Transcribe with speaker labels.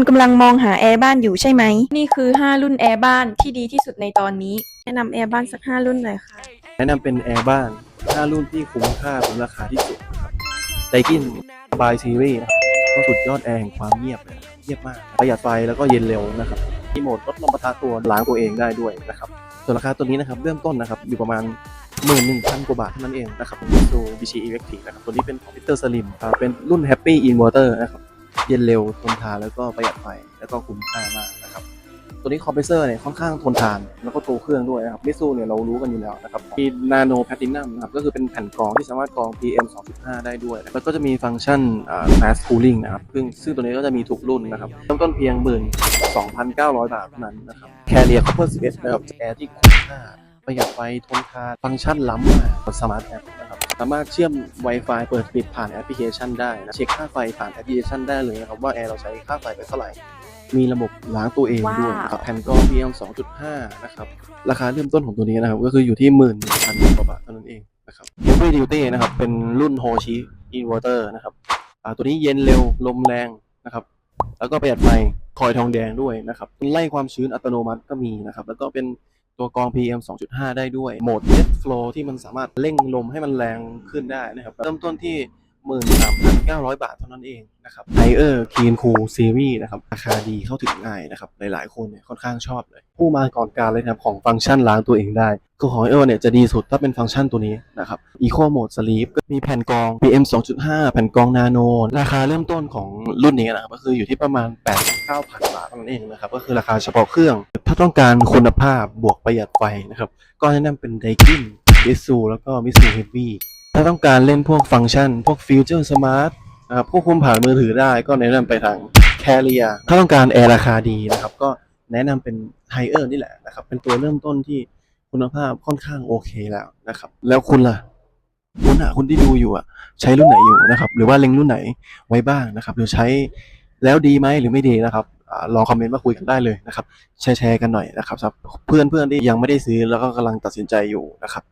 Speaker 1: คุณกำลังมองหาแอร์บ้านอยู่ใช่ไหม นี่คือ 5 รุ่นแอร์บ้านที่ดีที่สุดในตอนนี้ แนะนำแอร์บ้านสัก 5 รุ่นหน่อยค่ะ
Speaker 2: แนะนำเป็นแอร์บ้าน5รุ่นที่คุ้มค่าคุ้มราคาที่สุดนะครับไดกินบายซีรีส์นะครับก็สุดยอดแอร์แห่งความเงียบเลยนะครับเงียบมาก ประหยัดไฟแล้วก็เย็นเร็วนะครับมีโหมดลดลมปะทะตัวล้างตัวเองได้ด้วยนะครับ ส่วนราคาตัวนี้นะครับเริ่มต้นนะครับอยู่ประมาณหมื่นหนึ่งพันกว่าบาทเท่านั้นเองนะครับดูบีชีอีเล็กทริกนะครับตัวนี้เป็นของพิเตอร์สลิมเป็นรุ่นแฮปปี้อินเวอร์เตอร์นะครับ เย็นเร็วทนทานแล้วก็ประหยัดไฟแล้วก็คุ้มค่ามากนะครับตัวนี้คอมเพรสเซอร์เนี่ยค่อนข้างทนทาน แล้วก็ตัวเครื่องด้วยนะครับมิซูเนี่ยเรารู้กันอยู่แล้วนะครับมีนาโนแพลตินัมนะครับก็คือเป็นแผ่นกรองที่สามารถกรอง PM 2.5 ได้ด้วย แล้วก็จะมีฟังก์ชันอ่า fast cooling นะครับซึ่งซึ่งตัวนี้ก็จะมีทุกรุ่นนะครับเริ่มต้นเพียง 12,900 บาทเท่านั้นนะครับแคเรียคอปเปอร์11นะครับแอร์ที่คุ้มค่าประหยัดไฟทนทานฟังก์ชันล้ำมากสมาร์ทแอปนะครับ สามารถเชื่อม Wi-Fi เปิดปิดผ่านแอปพลิเคชันได้นะเช็คค่าไฟผ่านแอปพลิเคชันได้เลยนะครับว่าแอร์เราใช้ค่าไฟไปเท่าไหร่มีระบบล้างตัวเองด้วยนะครับแผ่นกรอง PM 2.5 นะครับ ราคาเริ่มต้นของตัวนี้นะครับ ก็คืออยู่ที่หมื่นพันกว่าบาทเท่านั้นเองนะครับ Heavy Duty นะครับ เป็นรุ่น Hoshi Inverter นะครับอ่าตัวนี้เย็นเร็ว ลมแรงนะครับ แล้วก็ประหยัดไฟคอยทองแดงด้วยนะครับไล่ความชื้นอัตโนมัติก็มีนะครับ แล้วก็เป็น ตัวกรอง PM 2.5 ได้ด้วย โหมด Jet Flow ที่มันสามารถเร่งลมให้มันแรงขึ้นได้นะครับ เริ่มต้นที่ 13,900 บาทเท่านั้นเองนะครับ h i e r Clean Cool Series นะครับ ราคาดีเข้าถึงง่ายนะครับ หลายๆคนเนี่ยค่อนข้างชอบเลย ผู้มาก่อนการเลยนะครับของฟังก์ชันล้างตัวเองได้คือของ h i e r เนี่ยจะดีสุดถ้าเป็นฟังก์ชันตัวนี้นะครับ Eco Mode Sleep ก็มีแผ่นกรอง PM 2.5 แผ่นกรองนาโน ราคาเริ่มต้นของรุ่นนี้นะครับก็คืออยู่ที่ประมาณ 89,000 บาทเท่านั้นเองนะครับก็คือราคาเฉพาะเครื่อง ถ้าต้องการคุณภาพบวกประหยัดไฟนะครับ ก็แนะนำเป็น Daikin Mitsu แล้วก็ Mitsu Heavy ถ้าต้องการเล่นพวกฟังก์ชัน พวกฟิวเจอร์สมาร์ทนะครับควบคุมผ่านมือถือได้ก็แนะนำไปทาง c a r r i e ถ้าต้องการแอร์ราคาดีนะครับ ก็แนะนำเป็น h i e r นี่แหละนะครับ เป็นตัวเริ่มต้นที่คุณภาพค่อนข้างโอเคแล้วนะครับ แล้วคุณล่ะคุณอะคุณที่ดูอยู่อะใช้รุ่นไหนอยู่นะครับ หรือว่าเล็งรุ่นไหนไว้บ้างนะครับหรือใช้แล้วดีไหมหรือไม่ดีนะครับ ลองคอมเมนต์มาคุยกันได้เลยนะครับแชร์ๆกันหน่อยนะครับเพื่อนเพื่อนที่ยังไม่ได้ซื้อแล้วก็กำลังตัดสินใจอยู่นะครับ